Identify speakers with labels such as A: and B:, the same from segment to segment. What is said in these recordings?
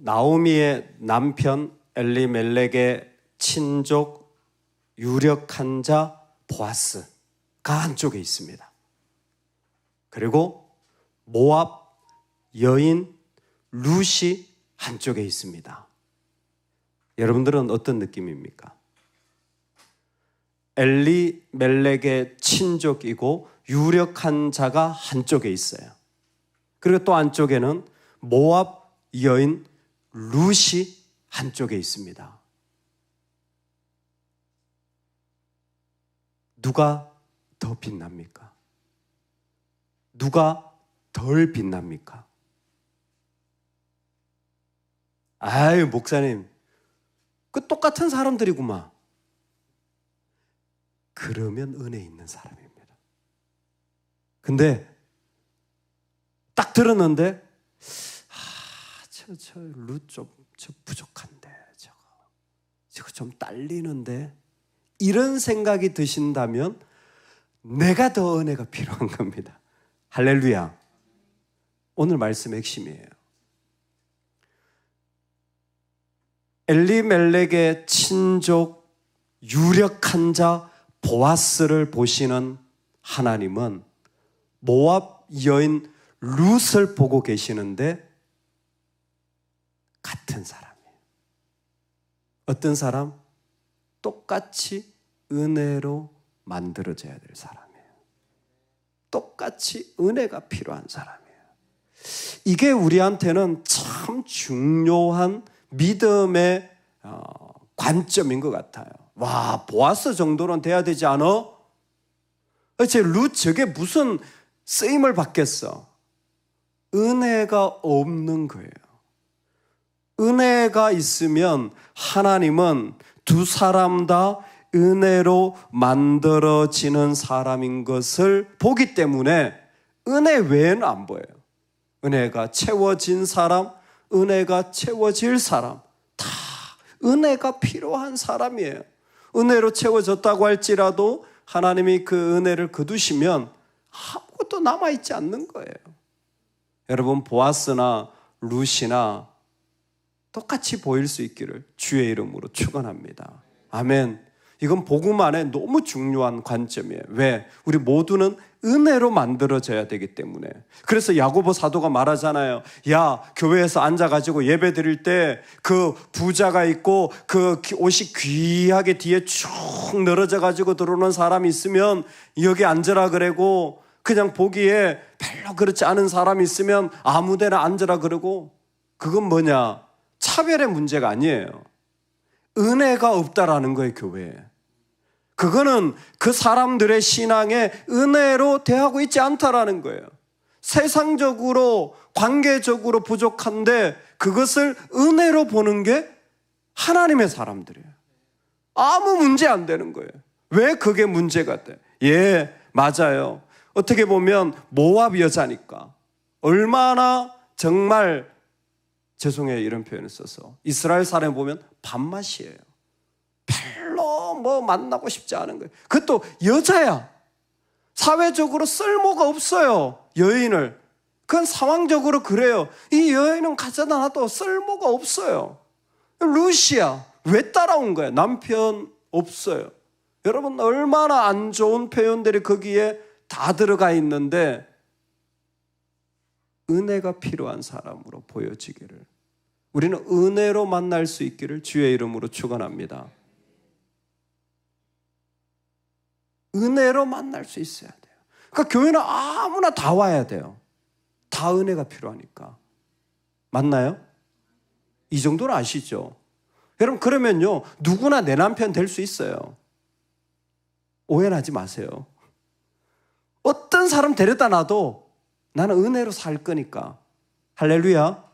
A: 나오미의 남편 엘리멜렉의 친족 유력한 자 보아스가 한쪽에 있습니다. 그리고 모압 여인 룻이 한쪽에 있습니다. 여러분들은 어떤 느낌입니까? 엘리 멜렉의 친족이고 유력한 자가 한쪽에 있어요. 그리고 또 한쪽에는 모압 여인 룻이 한쪽에 있습니다. 누가 더 빛납니까? 누가 덜 빛납니까? 아유, 목사님. 그 똑같은 사람들이구만. 그러면 은혜 있는 사람입니다. 근데 딱 들었는데 아, 저, 저, 루 좀, 저 부족한데, 저거. 저거 좀 딸리는데. 이런 생각이 드신다면 내가 더 은혜가 필요한 겁니다. 할렐루야. 오늘 말씀 핵심이에요. 엘리멜렉의 친족 유력한 자 보아스를 보시는 하나님은 모압 여인 룻을 보고 계시는데 같은 사람이에요. 어떤 사람? 똑같이 은혜로 만들어져야 될 사람이에요. 똑같이 은혜가 필요한 사람이에요. 이게 우리한테는 참 중요한 믿음의 어, 관점인 것 같아요. 와, 보아스 정도는 돼야 되지 않아? 제룻 저게 무슨 쓰임을 받겠어? 은혜가 없는 거예요. 은혜가 있으면 하나님은 두 사람 다 은혜로 만들어지는 사람인 것을 보기 때문에 은혜 외에는 안 보여요. 은혜가 채워진 사람, 은혜가 채워질 사람, 다 은혜가 필요한 사람이에요. 은혜로 채워졌다고 할지라도 하나님이 그 은혜를 거두시면 아무것도 남아있지 않는 거예요. 여러분, 보아스나 루시나 똑같이 보일 수 있기를 주의 이름으로 축원합니다. 아멘. 이건 복음 안에 너무 중요한 관점이에요. 왜? 우리 모두는 은혜로 만들어져야 되기 때문에. 그래서 야고보 사도가 말하잖아요. 야, 교회에서 앉아가지고 예배 드릴 때 그 부자가 있고 그 옷이 귀하게 뒤에 쭉 늘어져가지고 들어오는 사람이 있으면 여기 앉으라 그러고 그냥 보기에 별로 그렇지 않은 사람이 있으면 아무 데나 앉으라 그러고 그건 뭐냐? 차별의 문제가 아니에요. 은혜가 없다라는 거예요, 교회에. 그거는 그 사람들의 신앙에 은혜로 대하고 있지 않다라는 거예요. 세상적으로, 관계적으로 부족한데 그것을 은혜로 보는 게 하나님의 사람들이에요. 아무 문제 안 되는 거예요. 왜 그게 문제가 돼? 예, 맞아요. 어떻게 보면 모압 여자니까. 얼마나 정말 죄송해요. 이런 표현을 써서. 이스라엘 사람 보면 밥맛이에요. 별로 뭐 만나고 싶지 않은 거예요. 그것도 여자야. 사회적으로 쓸모가 없어요. 여인을. 그건 상황적으로 그래요. 이 여인은 가져다 놔도 쓸모가 없어요. 루시아. 왜 따라온 거야? 남편 없어요. 여러분, 얼마나 안 좋은 표현들이 거기에 다 들어가 있는데, 은혜가 필요한 사람으로 보여지기를. 우리는 은혜로 만날 수 있기를 주의 이름으로 축원합니다. 은혜로 만날 수 있어야 돼요. 그러니까 교회는 아무나 다 와야 돼요. 다 은혜가 필요하니까. 맞나요? 이 정도는 아시죠? 여러분, 그러면요, 누구나 내 남편 될 수 있어요. 오해하지 마세요. 어떤 사람 데려다 놔도 나는 은혜로 살 거니까. 할렐루야.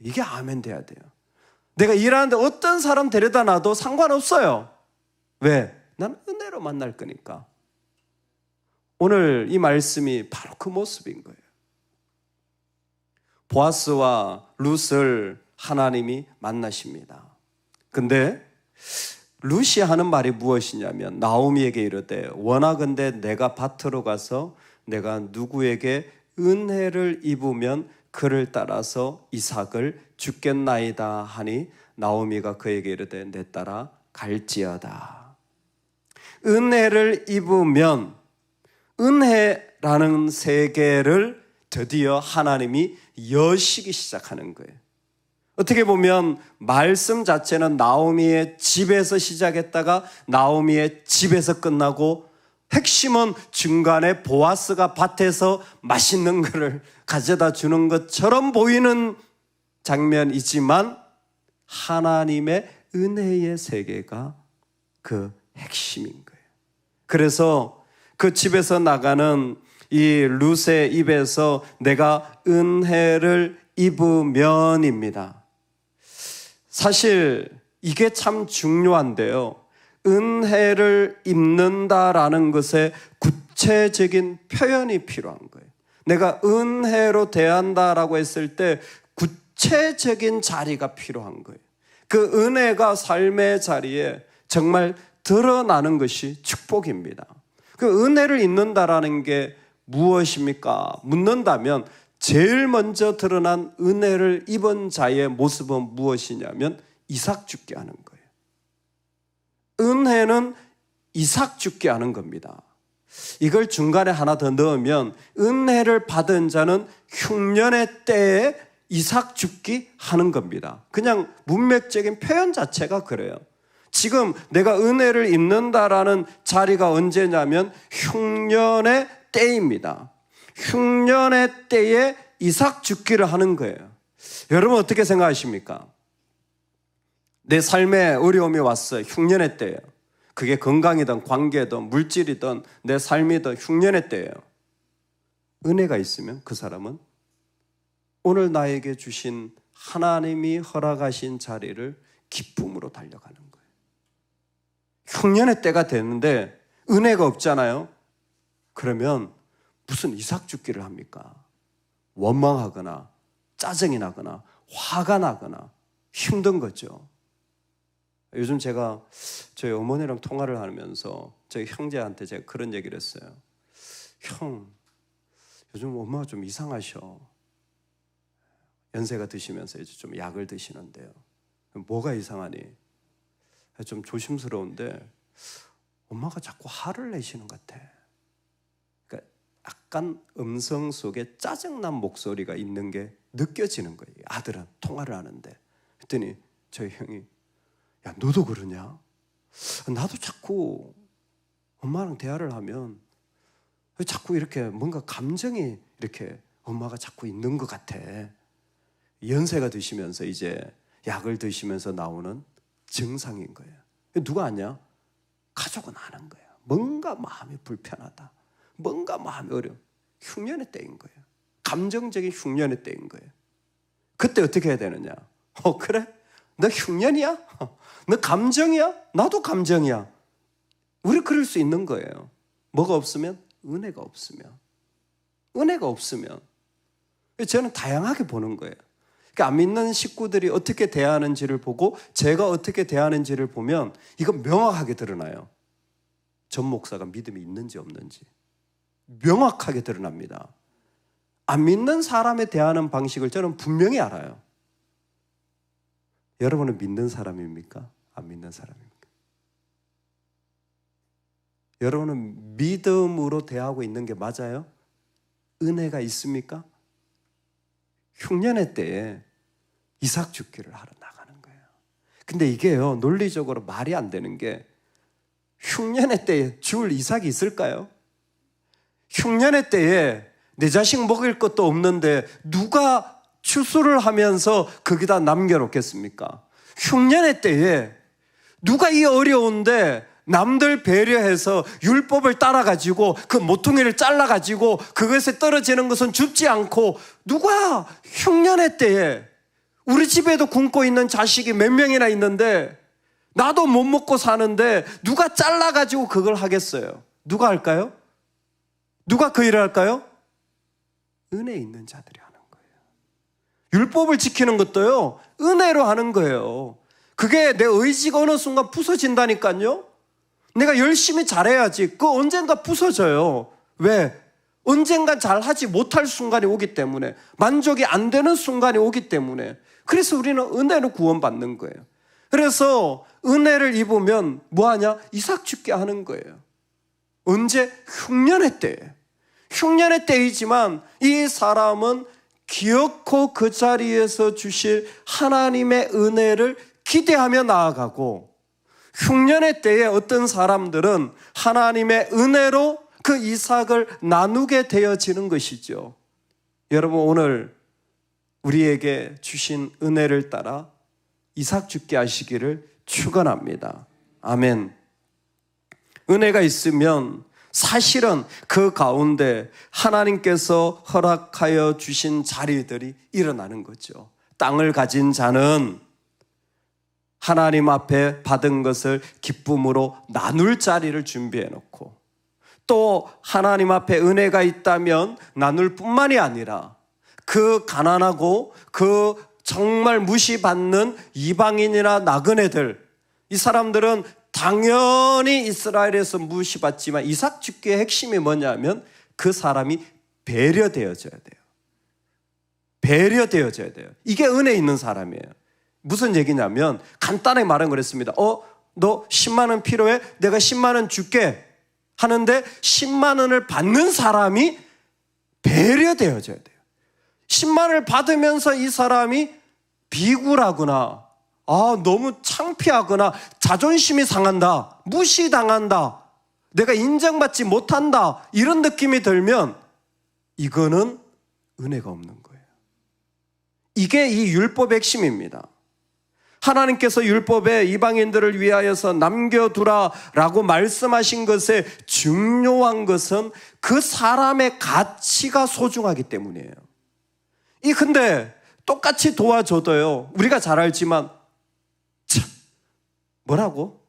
A: 이게 아멘 돼야 돼요. 내가 일하는데 어떤 사람 데려다 놔도 상관없어요. 왜? 난 은혜로 만날 거니까. 오늘 이 말씀이 바로 그 모습인 거예요. 보아스와 룻을 하나님이 만나십니다. 근데 룻이 하는 말이 무엇이냐면 나오미에게 이르되 원하건대 내가 밭으로 가서 내가 누구에게 은혜를 입으면 그를 따라서 이삭을 죽겠나이다 하니 나오미가 그에게 이르되 내 따라 갈지어다. 은혜를 입으면 은혜라는 세계를 드디어 하나님이 여시기 시작하는 거예요. 어떻게 보면 말씀 자체는 나오미의 집에서 시작했다가 나오미의 집에서 끝나고 핵심은 중간에 보아스가 밭에서 맛있는 것을 가져다 주는 것처럼 보이는 장면이지만 하나님의 은혜의 세계가 그 핵심인 거예요. 그래서 그 집에서 나가는 이 룻의 입에서 내가 은혜를 입으면입니다. 사실 이게 참 중요한데요. 은혜를 입는다라는 것에 구체적인 표현이 필요한 거예요. 내가 은혜로 대한다라고 했을 때 구체적인 자리가 필요한 거예요. 그 은혜가 삶의 자리에 정말 드러나는 것이 축복입니다. 그 은혜를 입는다라는 게 무엇입니까? 묻는다면 제일 먼저 드러난 은혜를 입은 자의 모습은 무엇이냐면 이삭 죽게 하는 거예요. 은혜는 이삭 죽게 하는 겁니다. 이걸 중간에 하나 더 넣으면 은혜를 받은 자는 흉년의 때에 이삭 죽기 하는 겁니다. 그냥 문맥적인 표현 자체가 그래요. 지금 내가 은혜를 입는다라는 자리가 언제냐면 흉년의 때입니다. 흉년의 때에 이삭 죽기를 하는 거예요. 여러분 어떻게 생각하십니까? 내 삶에 어려움이 왔어요. 흉년의 때예요. 그게 건강이든 관계든 물질이든 내 삶이든 흉년의 때예요. 은혜가 있으면 그 사람은 오늘 나에게 주신 하나님이 허락하신 자리를 기쁨으로 달려가는 거예요. 흉년의 때가 되는데 은혜가 없잖아요. 그러면 무슨 이삭 죽기를 합니까? 원망하거나 짜증이 나거나 화가 나거나 힘든 거죠. 요즘 제가 저희 어머니랑 통화를 하면서 저희 형제한테 제가 그런 얘기를 했어요. 형, 요즘 엄마가 좀 이상하셔. 연세가 드시면서 이제 좀 약을 드시는데요. 뭐가 이상하니? 좀 조심스러운데 엄마가 자꾸 화를 내시는 것 같아. 그러니까 약간 음성 속에 짜증난 목소리가 있는 게 느껴지는 거예요. 아들은 통화를 하는데. 그랬더니 저희 형이 야 너도 그러냐? 나도 자꾸 엄마랑 대화를 하면 자꾸 이렇게 뭔가 감정이 이렇게 엄마가 자꾸 있는 것 같아. 연세가 드시면서 이제 약을 드시면서 나오는 증상인 거예요. 누가 아냐? 가족은 아는 거예요. 뭔가 마음이 불편하다. 뭔가 마음이 어려워. 흉년의 때인 거예요. 감정적인 흉년의 때인 거예요. 그때 어떻게 해야 되느냐? 어, 그래? 너 흉년이야? 너 감정이야? 나도 감정이야. 우리 그럴 수 있는 거예요. 뭐가 없으면? 은혜가 없으면. 은혜가 없으면. 저는 다양하게 보는 거예요. 그러니까 안 믿는 식구들이 어떻게 대하는지를 보고 제가 어떻게 대하는지를 보면 이건 명확하게 드러나요. 전 목사가 믿음이 있는지 없는지. 명확하게 드러납니다. 안 믿는 사람에 대하는 방식을 저는 분명히 알아요. 여러분은 믿는 사람입니까? 안 믿는 사람입니까? 여러분은 믿음으로 대하고 있는 게 맞아요? 은혜가 있습니까? 흉년의 때에 이삭 죽기를 하러 나가는 거예요. 근데 이게요, 논리적으로 말이 안 되는 게 흉년의 때에 줄 이삭이 있을까요? 흉년의 때에 내 자식 먹일 것도 없는데 누가 추수를 하면서 거기다 남겨놓겠습니까? 흉년의 때에 누가 이 어려운데 남들 배려해서 율법을 따라가지고 그 모퉁이를 잘라가지고 그것에 떨어지는 것은 줍지 않고 누가 흉년의 때에 우리 집에도 굶고 있는 자식이 몇 명이나 있는데 나도 못 먹고 사는데 누가 잘라가지고 그걸 하겠어요? 누가 할까요? 누가 그 일을 할까요? 은혜 있는 자들이. 율법을 지키는 것도요, 은혜로 하는 거예요. 그게 내 의지가 어느 순간 부서진다니까요? 내가 열심히 잘해야지. 그 언젠가 부서져요. 왜? 언젠간 잘 하지 못할 순간이 오기 때문에 만족이 안 되는 순간이 오기 때문에 그래서 우리는 은혜로 구원받는 거예요. 그래서 은혜를 입으면 뭐하냐? 이삭 죽게 하는 거예요. 언제? 흉년의 때에. 흉년의 때이지만 이 사람은 기어코 그 자리에서 주실 하나님의 은혜를 기대하며 나아가고 흉년의 때에 어떤 사람들은 하나님의 은혜로 그 이삭을 나누게 되어지는 것이죠. 여러분 오늘 우리에게 주신 은혜를 따라 이삭 죽게 하시기를 축원합니다. 아멘. 은혜가 있으면 사실은 그 가운데 하나님께서 허락하여 주신 자리들이 일어나는 거죠. 땅을 가진 자는 하나님 앞에 받은 것을 기쁨으로 나눌 자리를 준비해 놓고 또 하나님 앞에 은혜가 있다면 나눌 뿐만이 아니라 그 가난하고 그 정말 무시받는 이방인이나 나그네들 이 사람들은 당연히 이스라엘에서 무시받지만 이삭 죽기의 핵심이 뭐냐면 그 사람이 배려되어져야 돼요. 배려되어져야 돼요. 이게 은혜 있는 사람이에요. 무슨 얘기냐면 간단하게 말은 그랬습니다. 어, 너 10만 원 필요해? 내가 10만 원 줄게. 하는데 10만 원을 받는 사람이 배려되어져야 돼요. 10만 원을 받으면서 이 사람이 비굴하거나 아, 너무 창피하거나 자존심이 상한다. 무시당한다. 내가 인정받지 못한다. 이런 느낌이 들면 이거는 은혜가 없는 거예요. 이게 이 율법의 핵심입니다. 하나님께서 율법에 이방인들을 위하여서 남겨두라 라고 말씀하신 것의 중요한 것은 그 사람의 가치가 소중하기 때문이에요. 이 근데 똑같이 도와줘도요. 우리가 잘 알지만 참 뭐라고?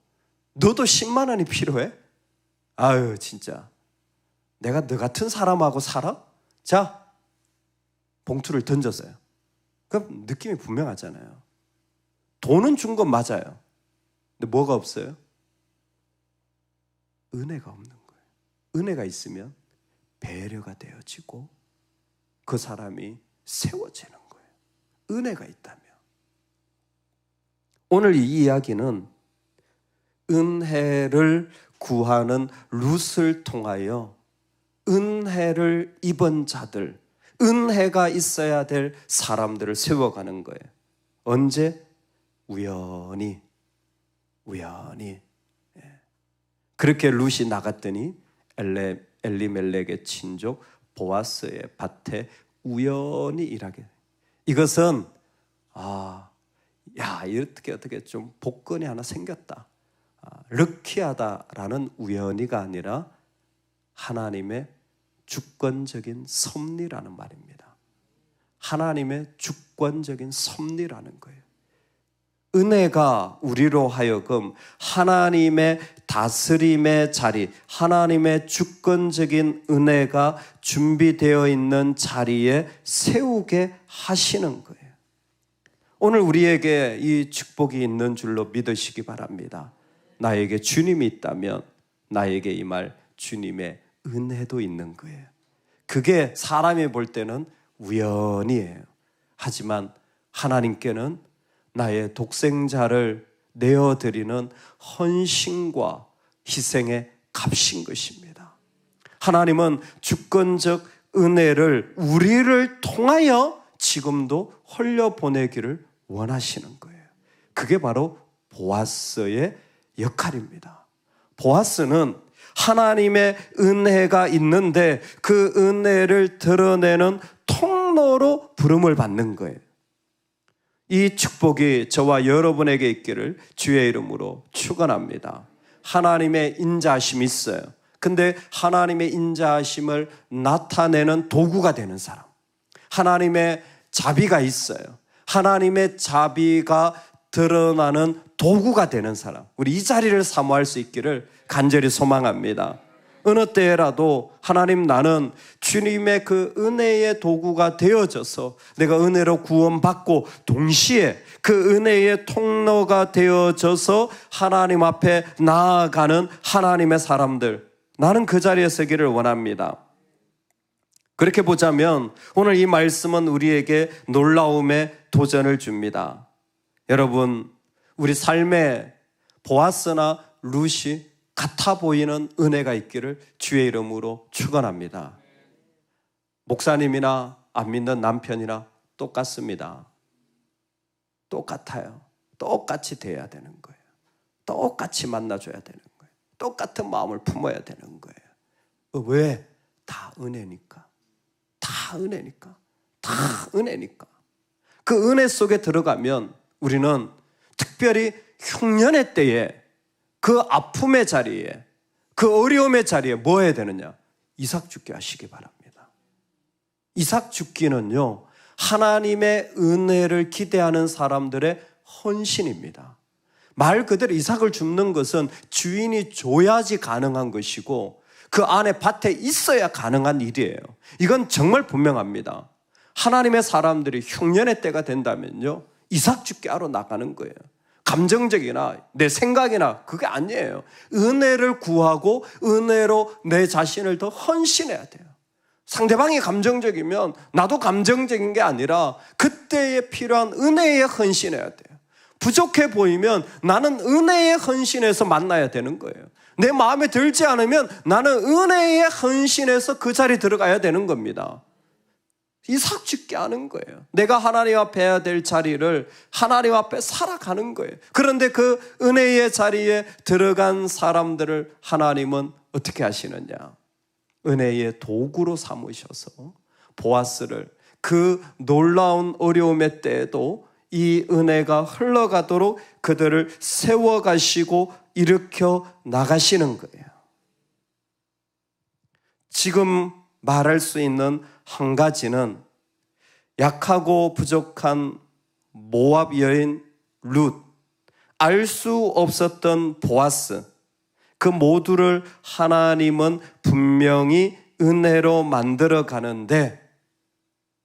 A: 너도 10만 원이 필요해? 아유 진짜 내가 너 같은 사람하고 살아? 자 봉투를 던졌어요. 그럼 느낌이 분명하잖아요. 돈은 준 건 맞아요. 근데 뭐가 없어요? 은혜가 없는 거예요. 은혜가 있으면 배려가 되어지고 그 사람이 세워지는 거예요. 은혜가 있다면. 오늘 이 이야기는 은혜를 구하는 룻을 통하여 은혜를 입은 자들, 은혜가 있어야 될 사람들을 세워가는 거예요. 언제? 우연히, 우연히. 예. 그렇게 룻이 나갔더니 엘리멜렉의 친족 보아스의 밭에 우연히 일하게. 이것은 아, 야 이렇게 어떻게 좀 복권이 하나 생겼다. 아, 럭키하다라는 우연히가 아니라 하나님의 주권적인 섭리라는 말입니다. 하나님의 주권적인 섭리라는 거예요. 은혜가 우리로 하여금 하나님의 다스림의 자리, 하나님의 주권적인 은혜가 준비되어 있는 자리에 세우게 하시는 거예요. 오늘 우리에게 이 축복이 있는 줄로 믿으시기 바랍니다. 나에게 주님이 있다면 나에게 이 말 주님의 은혜도 있는 거예요. 그게 사람이 볼 때는 우연이에요. 하지만 하나님께는 나의 독생자를 내어드리는 헌신과 희생의 값인 것입니다. 하나님은 주권적 은혜를 우리를 통하여 지금도 흘려보내기를 원하시는 거예요. 그게 바로 보아스의 역할입니다. 보아스는 하나님의 은혜가 있는데 그 은혜를 드러내는 통로로 부름을 받는 거예요. 이 축복이 저와 여러분에게 있기를 주의 이름으로 축원합니다. 하나님의 인자하심이 있어요. 근데 하나님의 인자하심을 나타내는 도구가 되는 사람. 하나님의 자비가 있어요. 하나님의 자비가 드러나는 도구가 되는 사람. 우리 이 자리를 사모할 수 있기를 간절히 소망합니다. 어느 때라도 하나님 나는 주님의 그 은혜의 도구가 되어져서 내가 은혜로 구원받고 동시에 그 은혜의 통로가 되어져서 하나님 앞에 나아가는 하나님의 사람들 나는 그 자리에 서기를 원합니다. 그렇게 보자면 오늘 이 말씀은 우리에게 놀라움의 도전을 줍니다. 여러분, 우리 삶에 보아스나 룻이 같아 보이는 은혜가 있기를 주의 이름으로 축원합니다. 목사님이나 안 믿는 남편이나 똑같습니다. 똑같아요. 똑같이 돼야 되는 거예요. 똑같이 만나줘야 되는 거예요. 똑같은 마음을 품어야 되는 거예요. 왜? 다 은혜니까. 다 은혜니까. 다 은혜니까. 그 은혜 속에 들어가면 우리는 특별히 흉년의 때에 그 아픔의 자리에 그 어려움의 자리에 뭐 해야 되느냐? 이삭 죽게 하시기 바랍니다. 이삭 죽기는요, 하나님의 은혜를 기대하는 사람들의 헌신입니다. 말 그대로 이삭을 줍는 것은 주인이 줘야지 가능한 것이고 그 안에 밭에 있어야 가능한 일이에요. 이건 정말 분명합니다. 하나님의 사람들이 흉년의 때가 된다면요. 이삭 죽게 하러 나가는 거예요. 감정적이나 내 생각이나 그게 아니에요. 은혜를 구하고 은혜로 내 자신을 더 헌신해야 돼요. 상대방이 감정적이면 나도 감정적인 게 아니라 그때에 필요한 은혜에 헌신해야 돼요. 부족해 보이면 나는 은혜에 헌신해서 만나야 되는 거예요. 내 마음에 들지 않으면 나는 은혜에 헌신해서 그 자리에 들어가야 되는 겁니다. 이삭 죽게 하는 거예요. 내가 하나님 앞에 해야 될 자리를 하나님 앞에 살아가는 거예요. 그런데 그 은혜의 자리에 들어간 사람들을 하나님은 어떻게 하시느냐? 은혜의 도구로 삼으셔서 보아스를 그 놀라운 어려움의 때에도 이 은혜가 흘러가도록 그들을 세워가시고 일으켜 나가시는 거예요. 지금 말할 수 있는 한 가지는 약하고 부족한 모압 여인 룻, 알 수 없었던 보아스, 그 모두를 하나님은 분명히 은혜로 만들어 가는데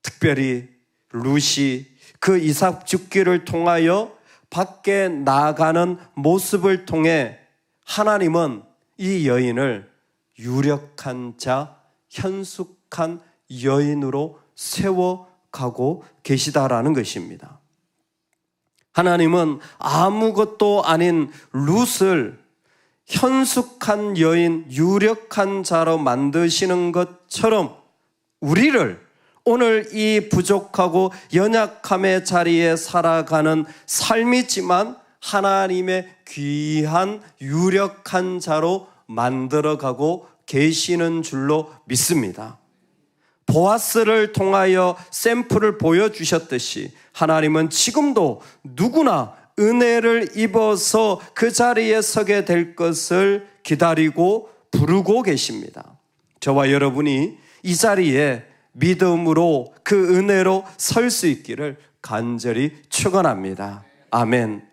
A: 특별히 룻이 그 이삭 죽기를 통하여 밖에 나가는 모습을 통해 하나님은 이 여인을 유력한 자, 현숙한 여인으로 세워가고 계시다라는 것입니다. 하나님은 아무것도 아닌 룻을 현숙한 여인, 유력한 자로 만드시는 것처럼 우리를 오늘 이 부족하고 연약함의 자리에 살아가는 삶이지만 하나님의 귀한 유력한 자로 만들어가고 계시는 줄로 믿습니다. 보아스를 통하여 샘플을 보여주셨듯이 하나님은 지금도 누구나 은혜를 입어서 그 자리에 서게 될 것을 기다리고 부르고 계십니다. 저와 여러분이 이 자리에 믿음으로 그 은혜로 설 수 있기를 간절히 축원합니다. 아멘.